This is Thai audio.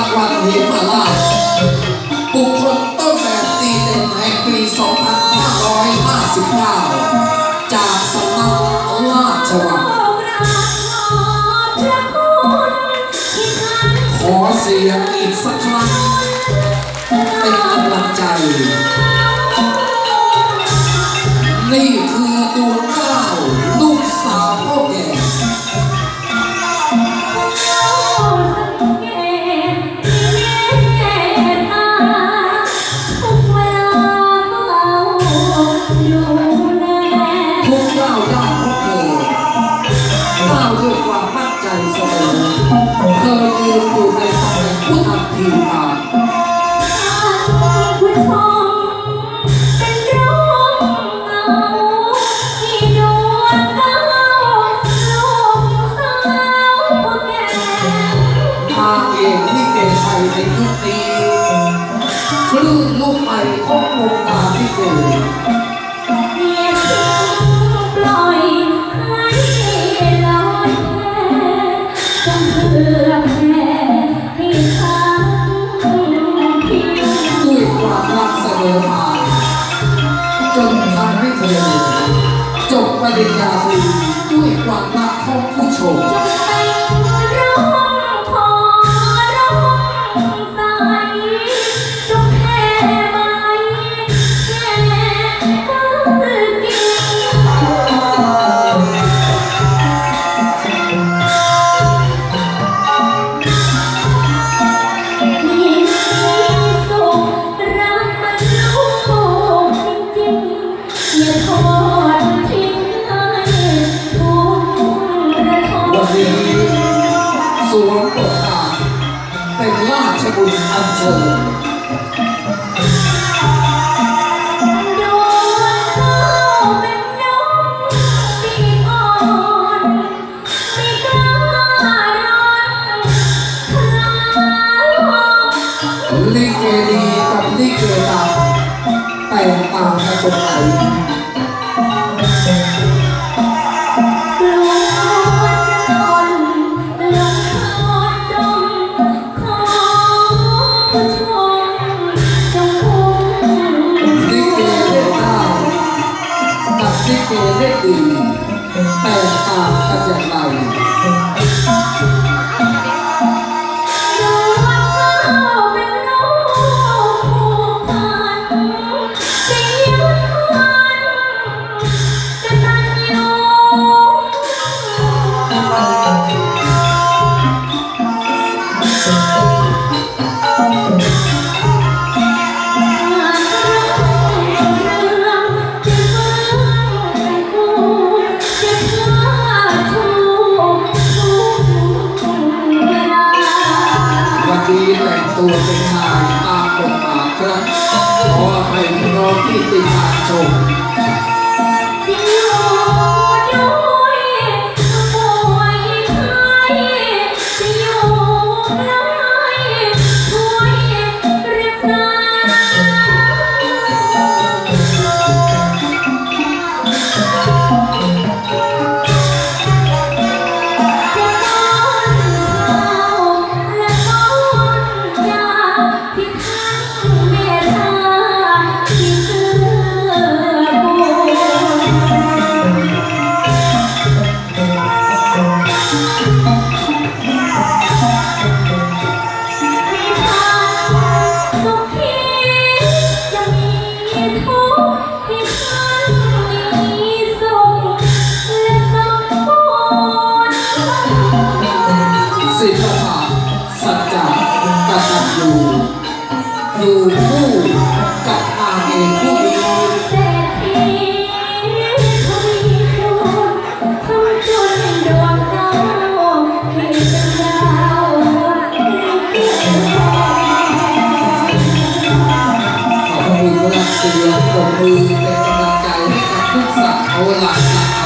างวัลเหมาลา ยืนอยู่ในตำแหน่งผู้นำทีมงาน ทางเอกลิเกไทยในยุคนี้คลื่นลูกใหม่ของวง รักเสมอมาจนทำให้เธอจบปริญญา วมบทบาทเป็นราชบุตรอัญเชิญลิเกดีกับลิเกดังแตกต่างกันตรงไหน ลิเกเล่นดี แตกต่างกันอย่างไร ตัวเป็นชายตามบทบาทครับขอให้พี่น้องที่ติดตามชม อยู่คู่กับนางเอกผู้นี้เศรษฐีทวีคูณคนจนดวงดาวที่เป็นดาวลิเกขอบคุณครับเสียงปรบมือเป็นกำลังใจให้กับทุกสาวหลานสาว